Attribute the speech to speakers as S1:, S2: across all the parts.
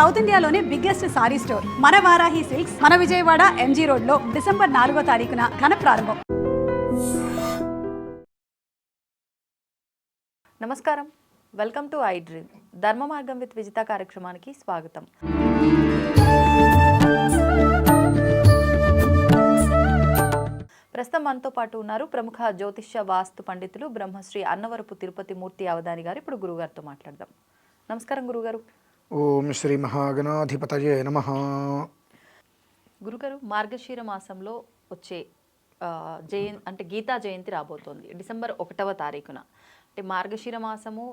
S1: South ఇండియాలోనే biggest sorry store. మన Varahi silks మన విజయవాడ ఎంజీ రోడ్లో డిసెంబర్ నాలుగో తారీఖున ఘన ప్రారంభం.
S2: నమస్కారం. Welcome to I dream. Dharma Margam with Vijitha కార్యక్రమానికి స్వాగతం. ప్రస్తుతం మనతో పాటు ఉన్నారు ప్రముఖ జ్యోతిష్య వాస్తు పండితులు బ్రహ్మశ్రీ అన్నవరపు తిరుపతి మూర్తి అవధాని గారు. ఇప్పుడు గురుగారితో మాట్లాడదాం. నమస్కారం గురుగారు.
S3: ఓం శ్రీ మహాగణాధిపతయే నమ.
S2: గురుగారు మార్గశీర మాసంలో వచ్చే ఆ, జయం అంటే గీతా జయంతి రాబోతోంది. డిసెంబర్ ఒకటవ తారీఖున. అంటే మార్గశీర మాసము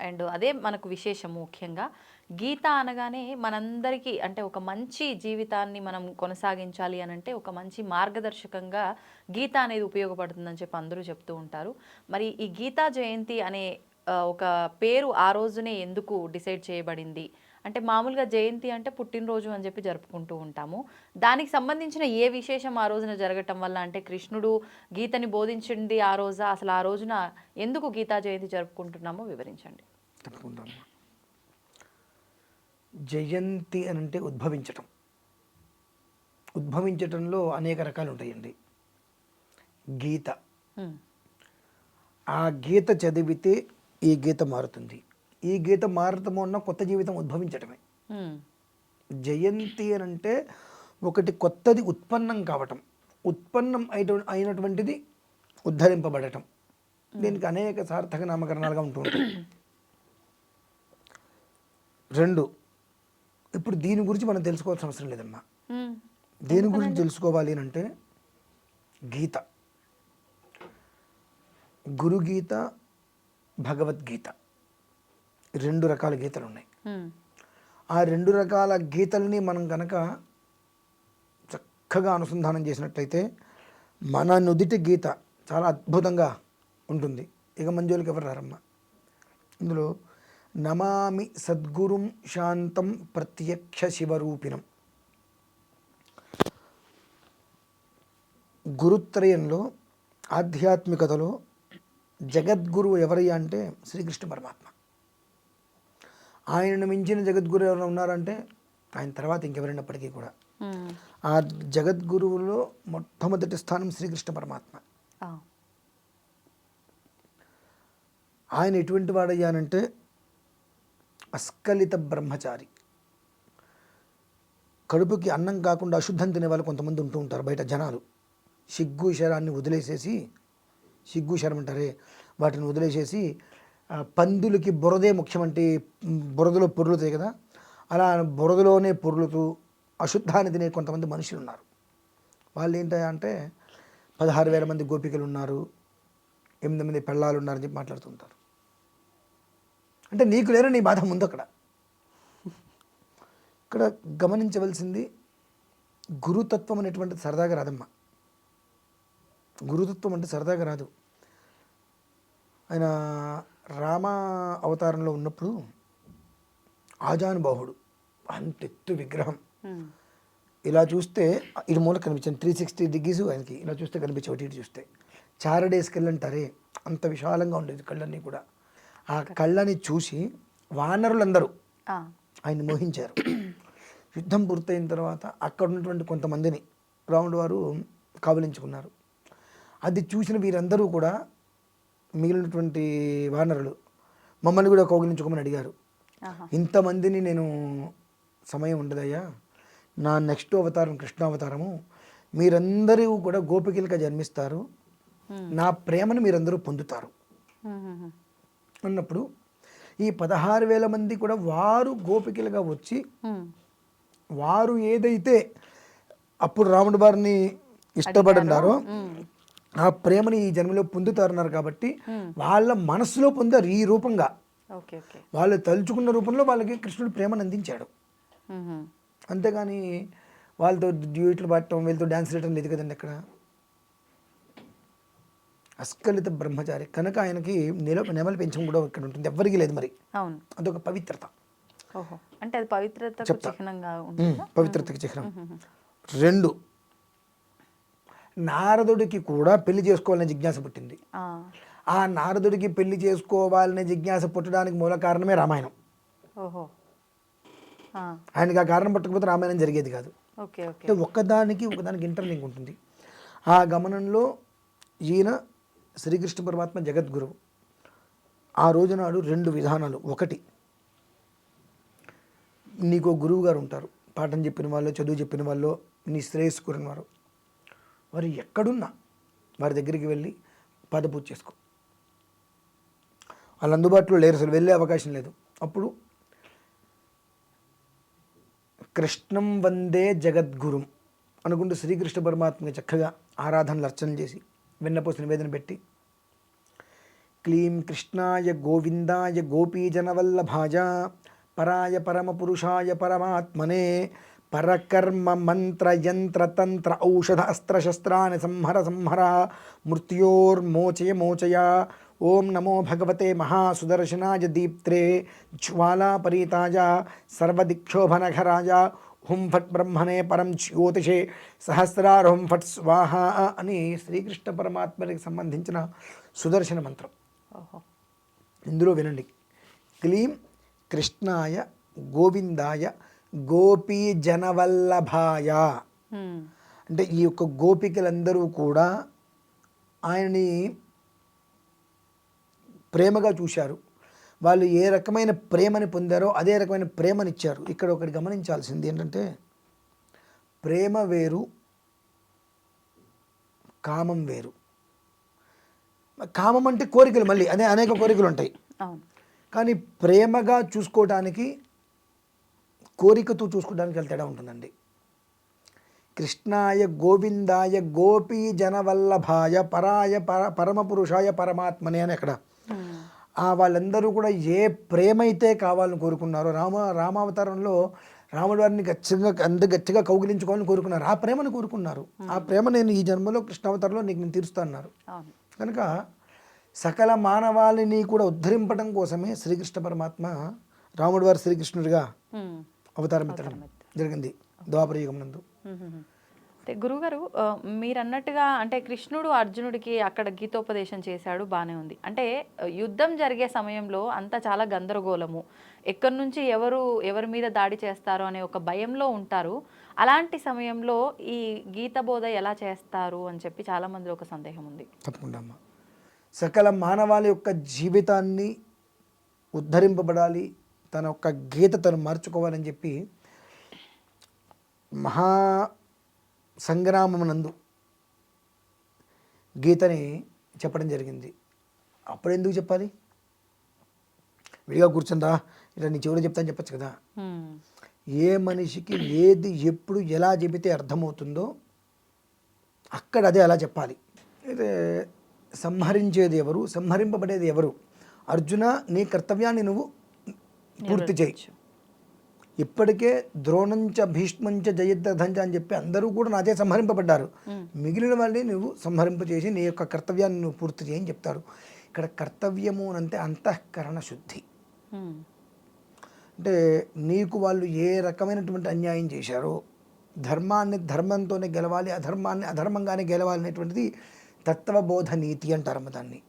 S2: అండ్ అదే మనకు విశేషం ముఖ్యంగా. గీత అనగానే మనందరికీ అంటే ఒక మంచి జీవితాన్ని మనం కొనసాగించాలి అని అంటే ఒక మంచి మార్గదర్శకంగా గీత అనేది ఉపయోగపడుతుందని చెప్పి అందరూ చెప్తూ ఉంటారు. మరి ఈ గీతా జయంతి అనే ఒక పేరు ఆ రోజునే ఎందుకు డిసైడ్ చేయబడింది? అంటే మామూలుగా జయంతి అంటే పుట్టినరోజు అని చెప్పి జరుపుకుంటూ ఉంటాము. దానికి సంబంధించిన ఏ విశేషం ఆ రోజున జరగటం వల్ల? అంటే కృష్ణుడు గీతని బోధించింది ఆ రోజా? అసలు ఆ రోజున ఎందుకు గీతా జయంతి జరుపుకుంటున్నామో వివరించండి.
S3: తప్పకుండా. జయంతి అని అంటే ఉద్భవించటం. ఉద్భవించటంలో అనేక రకాలు ఉంటాయండి. గీత. ఆ గీత చదివితే ఈ గీత మారుతుంది. ఈ గీత మారటం ఉన్న కొత్త జీవితం ఉద్భవించటమే. జయంతి అని అంటే ఒకటి కొత్తది ఉత్పన్నం కావటం. ఉత్పన్నం అయిన అయినటువంటిది ఉద్ధరింపబడటం. దీనికి అనేక సార్థక నామకరణాలుగా ఉంటూ ఉంటాయి. రెండు ఇప్పుడు దీని గురించి మనం తెలుసుకోవాల్సిన అవసరం లేదమ్మా. దేని గురించి తెలుసుకోవాలి అంటే గీత. గురుగీత భగవద్గీత. రెండు రకాల గీతలు ఉన్నాయి. ఆ రెండు రకాల గీతల్ని మనం కనుక చక్కగా అనుసంధానం చేసినట్లయితే మన నుదిటి గీత చాలా అద్భుతంగా ఉంటుంది. ఇక మంజులకి ఎవరు రారమ్మ? ఇందులో నమామి సద్గురుం శాంతం ప్రత్యక్ష శివరూపిణం. గురుత్రయంలో ఆధ్యాత్మికతలో జగద్గురువు ఎవరయ్యా అంటే శ్రీకృష్ణ పరమాత్మ. ఆయనను మించిన జగద్గురు ఎవరైనా ఉన్నారంటే ఆయన తర్వాత ఇంకెవరైనప్పటికీ కూడా. ఆ జగద్గురువులో మొట్టమొదటి స్థానం శ్రీకృష్ణ పరమాత్మ. ఆయన ఎటువంటి వాడయ్యానంటే అస్కలిత బ్రహ్మచారి. కడుపుకి అన్నం కాకుండా అశుద్ధం తినే వాళ్ళు కొంతమంది ఉంటూ ఉంటారు బయట జనాలు. సిగ్గు శరాన్ని వదిలేసేసి సిగ్గు శరం అంటారే. వాటిని వదిలేసేసి పందులకి బురదే ముఖ్యమంటే బురదలో పొర్లుతాయి కదా అలా బురదలోనే పొర్లుతూ అశుద్ధాన్ని తినే కొంతమంది మనుషులు ఉన్నారు వాళ్ళు ఏంటంటే పదహారు వేల మంది గోపికలు ఉన్నారు ఎనిమిది మంది పెళ్ళాలు ఉన్నారని చెప్పి మాట్లాడుతుంటారు. అంటే నీకు లేరు నీ బాధ ముందు అక్కడ. ఇక్కడ గమనించవలసింది గురుతత్వం అనేటువంటిది సరదాగా రాదమ్మా. గురుతత్వం అంటే సరదాగా రాదు. ఆయన రామ అవతారంలో ఉన్నప్పుడు ఆజానుబాహుడు అంతెత్తు విగ్రహం. ఇలా చూస్తే ఇటు మూల కనిపించింది. త్రీ సిక్స్టీ డిగ్రీస్ ఆయనకి ఇలా చూస్తే కనిపించే ఒకటి ఇటు చూస్తే. చారడేస్ కళ్ళంటారే అంత విశాలంగా ఉండేది కళ్ళన్నీ కూడా. ఆ కళ్ళని చూసి వానరులందరూ. ఆయన్ని మోహించారు. యుద్ధం పూర్తయిన తర్వాత అక్కడ ఉన్నటువంటి కొంతమందిని రాముడు వారు కావలించుకున్నారు. అది చూసిన వీరందరూ కూడా మిగిలినటువంటి వానరులు మమ్మల్ని కూడా కౌగిలించుకోమని అడిగారు. ఇంతమందిని నేను సమయం ఉండదయ్యా. నా నెక్స్ట్ అవతారం కృష్ణ అవతారము మీరందరూ కూడా గోపికలుగా జన్మిస్తారు. నా ప్రేమను మీరందరూ పొందుతారు. అన్నప్పుడు ఈ పదహారు వేల మంది కూడా వారు గోపికలుగా వచ్చి. వారు ఏదైతే అప్పుడు రాముడి వారిని ఇష్టపడినారో ఆ ప్రేమని ఈ జన్మలో పొందుతారన్నారు కాబట్టి వాళ్ళ మనసులో పొందారు ఈ రూపంగా. వాళ్ళు తలుచుకున్న రూపంలో వాళ్ళకి కృష్ణుడు ప్రేమను అందించాడు. అంతేగాని వాళ్ళతో డ్యూట్లు పట్టడం వీళ్ళతో డ్యాన్స్ వేయడం లేదు కదండి అక్కడ. అస్కలిత బ్రహ్మచారి కనుక ఆయనకి నిల నెమలి పెంచడం కూడా ఇక్కడ ఉంటుంది. ఎవ్వరికీ లేదు మరి. అదొక పవిత్రత.
S2: అంటే అది ఉంటుందా?
S3: పవిత్రతకి చిహ్నం. రెండు నారదుడికి కూడా పెళ్ళి చేసుకోవాలనే జిజ్ఞాస పుట్టింది.
S2: ఆ.
S3: నారదుడికి పెళ్ళి చేసుకోవాలనే జిజ్ఞాస పుట్టడానికి మూల కారణమే రామాయణం. ఆయనకి ఆ కారణం పట్టకపోతే రామాయణం జరిగేది కాదు. అంటే ఒక్కదానికి ఒకదానికి ఇంటర్లింక్ ఉంటుంది. ఆ గమనంలో ఈయన శ్రీకృష్ణ పరమాత్మ జగద్గురువు. ఆ రోజు నాడు రెండు విధానాలు. ఒకటి నీకు గురువు గారు ఉంటారు. పాఠం చెప్పిన వాళ్ళు చదువు చెప్పిన వాళ్ళు నీ శ్రేయస్సు కోరిన వారు వారు ఎక్కడున్నా వారి దగ్గరికి వెళ్ళి పాదపూజ చేసుకో. వాళ్ళు అందుబాటులో లేరు అసలు వెళ్ళే అవకాశం లేదు. అప్పుడు కృష్ణం వందే జగద్గురుం అనుకుంటూ శ్రీకృష్ణ పరమాత్మకి చక్కగా ఆరాధనలు అర్చన చేసి వెన్నపూస నివేదన పెట్టి క్లీం కృష్ణాయ గోవిందాయ గోపీజనవల్లభాయ పరాయ పరమపురుషాయ పరమాత్మనే పరకర్మ మంత్ర యంత్ర తంత్ర ఔషధ అస్త్రశస్త్రాన్ని సంహర సంహర మృత్యోర్మోచయ మోచయ ఓం నమో భగవతే మహాసుదర్శనాయ దీప్త్రే జ్వాలాపరీతాయ సర్వదిక్షోభనఘరాయ హుం ఫట్ బ్రహ్మణే పరం జ్యోతిషే సహస్రార్ ఫట్ స్వాహ అని శ్రీకృష్ణ పరమాత్మకి సంబంధించిన సుదర్శన మంత్రం. ఇందులో వినండి. క్లీం కృష్ణాయ గోవిందాయ గోపీ జనవల్లభాయ. అంటే ఈ యొక్క గోపికలందరూ కూడా ఆయనని ప్రేమగా చూశారు. వాళ్ళు ఏ రకమైన ప్రేమని పొందారో అదే రకమైన ప్రేమనిచ్చారు ఇక్కడ ఒకటి గమనించాల్సింది ఏంటంటే ప్రేమ వేరు కామం వేరు. కామం అంటే కోరికలు మళ్ళీ అదే అనేక కోరికలు ఉంటాయి. కానీ ప్రేమగా చూసుకోవడానికి కోరికతో చూసుకోవడానికి చాలా తేడా ఉంటుందండి. కృష్ణాయ గోవిందాయ గోపీ జనవల్లభాయ పరాయ పర పరమపురుషాయ పరమాత్మనే అని అక్కడ. ఆ వాళ్ళందరూ కూడా ఏ ప్రేమ అయితే కావాలని కోరుకున్నారో రామ రామావతారంలో రాముడు వారిని గచ్చిగా అంత గట్టిగా కౌగిలించుకోవాలని కోరుకున్నారు. ఆ ప్రేమను కోరుకున్నారు. ఆ ప్రేమ నేను ఈ జన్మలో కృష్ణావతారంలో నీకు నేను తీరుస్తాన్నారు కనుక సకల మానవాళిని కూడా ఉద్ధరింపడం కోసమే శ్రీకృష్ణ పరమాత్మ రాముడు వారి శ్రీకృష్ణుడిగా
S2: హ్మ్.
S3: అవతారం ఎత్తడం జరిగింది ద్వాపర యుగం నందు.
S2: అంటే గురుగారు మీరు అన్నట్టుగా అంటే కృష్ణుడు అర్జునుడికి అక్కడ గీతోపదేశం చేశాడు బాగానే ఉంది. అంటే యుద్ధం జరిగే సమయంలో అంతా చాలా గందరగోళము. ఎక్కడి నుంచి ఎవరు ఎవరి మీద దాడి చేస్తారో అనే ఒక భయంలో ఉంటారు. అలాంటి సమయంలో ఈ గీత బోధ ఎలా చేస్తారు అని చెప్పి చాలా మందిలో ఒక సందేహం ఉంది.
S3: తప్పకుండా అమ్మ. సకల మానవాళి యొక్క జీవితాన్ని ఉద్ధరింపబడాలి తన యొక్క గీత తను మార్చుకోవాలని చెప్పి మహా సంగ్రామమునందు గీతని చెప్పడం జరిగింది. అప్పుడు ఎందుకు చెప్పాలి? విడిగా కూర్చుందా? ఇలా నీ చెవులు చెప్తాను చెప్పచ్చు కదా. ఏ మనిషికి ఏది ఎప్పుడు ఎలా చెబితే అర్థమవుతుందో అక్కడ అదే అలా చెప్పాలి. అయితే సంహరించేది ఎవరు? సంహరింపబడేది ఎవరు? అర్జున నీ కర్తవ్యాన్ని నువ్వు పూర్తి చేయి ఇప్పటికే ద్రోణంచ భీష్మంచ జయద్రథంచ అని చెప్పి అందరూ కూడా నాదే సంహరింపబడ్డారు. మిగిలిన వాళ్ళని నువ్వు సంహరింప చేసి నీ యొక్క కర్తవ్యాన్ని నువ్వు పూర్తి చేయని చెప్తారు. ఇక్కడ కర్తవ్యము అని అంటే అంతఃకరణ శుద్ధి. అంటే నీకు వాళ్ళు ఏ రకమైనటువంటి అన్యాయం చేశారో ధర్మాన్ని ధర్మంతోనే గెలవాలి అధర్మాన్ని అధర్మంగానే గెలవాలి అనేటువంటిది తత్వబోధ నీతి అంటారమ్మ దాన్ని.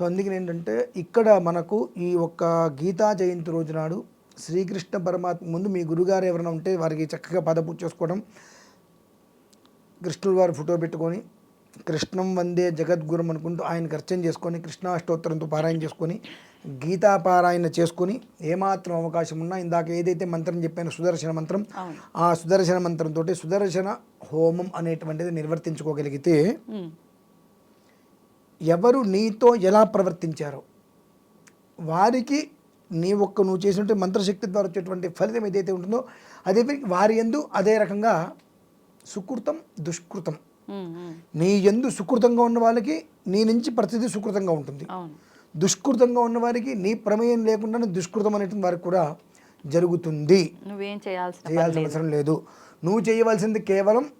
S3: సో అందుకని ఏంటంటే ఇక్కడ మనకు ఈ ఒక్క గీతా జయంతి రోజు నాడు శ్రీకృష్ణ పరమాత్మ ముందు మీ గురుగారు ఎవరైనా ఉంటే వారికి చక్కగా పదపూజ చేసుకోవడం కృష్ణుల వారి ఫోటో పెట్టుకొని కృష్ణం వందే జగద్గురం అనుకుంటూ ఆయనకు అర్చన చేసుకొని కృష్ణాష్టోత్తరంతో పారాయణ చేసుకొని గీతా పారాయణ చేసుకొని ఏమాత్రం అవకాశం ఉన్నా ఇందాక ఏదైతే మంత్రం చెప్పానో సుదర్శన మంత్రం ఆ సుదర్శన మంత్రంతో సుదర్శన హోమం అనేటువంటిది నిర్వర్తించుకోగలిగితే. ఎవరు నీతో ఎలా ప్రవర్తించారో. వారికి నీ ఒక్క నువ్వు చేసినట్టు మంత్రశక్తి ద్వారా వచ్చేటువంటి ఫలితం ఏదైతే ఉంటుందో అదే వారి ఎందు అదే రకంగా సుకృతం దుష్కృతం. నీ ఎందు సుకృతంగా ఉన్న వాళ్ళకి నీ నుంచి పరిస్థితి సుకృతంగా ఉంటుంది. దుష్కృతంగా ఉన్న వారికి నీ ప్రమేయం లేకుండానే దుష్కృతం అనేటువంటి వారికి కూడా జరుగుతుంది.
S2: నువ్వేం చేయాల్సిన
S3: చేయాల్సిన అవసరం లేదు. నువ్వు చేయవలసింది కేవలం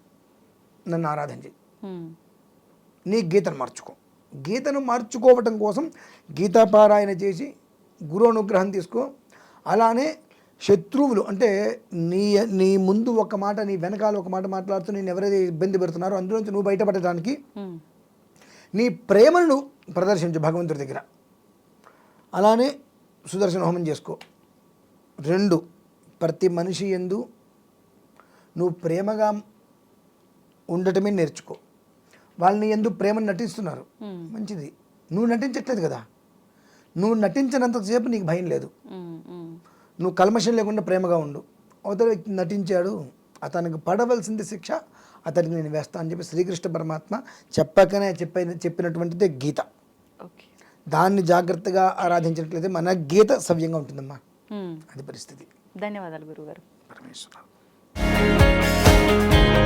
S3: నన్ను ఆరాధన చేయి. నీ గీతను మార్చుకో. గీతను మార్చుకోవటం కోసం గీతాపారాయణ చేసి గురు అనుగ్రహం తీసుకో. అలానే శత్రువులు అంటే నీ నీ ముందు ఒక మాట నీ వెనకాల ఒక మాట మాట్లాడుతూ నేను ఎవరైతే ఇబ్బంది పెడుతున్నారో అందులోంచి నువ్వు బయటపడటానికి. నీ ప్రేమను ప్రదర్శించు భగవంతుడి దగ్గర. అలానే సుదర్శన హోమం చేసుకో. రెండు ప్రతి మనిషి ఎందు నువ్వు ప్రేమగా ఉండటమే నేర్చుకో. వాళ్ళని ఎందు ప్రేమను నటిస్తున్నారు. మంచిది. నువ్వు నటించట్లేదు కదా. నువ్వు నటించినంతసేపు నీకు భయం లేదు. నువ్వు కల్మషం లేకుండా ప్రేమగా ఉండు. అవతల వ్యక్తి నటించాడు. అతనికి పడవలసింది శిక్ష. అతనికి నేను వేస్తా అని చెప్పి శ్రీకృష్ణ పరమాత్మ చెప్పకనే చెప్పి చెప్పినటువంటిదే గీత. దాన్ని జాగ్రత్తగా ఆరాధించినట్లయితే మన గీత సవ్యంగా ఉంటుందమ్మా. అది పరిస్థితి.
S2: ధన్యవాదాలు గురుగారు.
S3: పరమేశ్వర.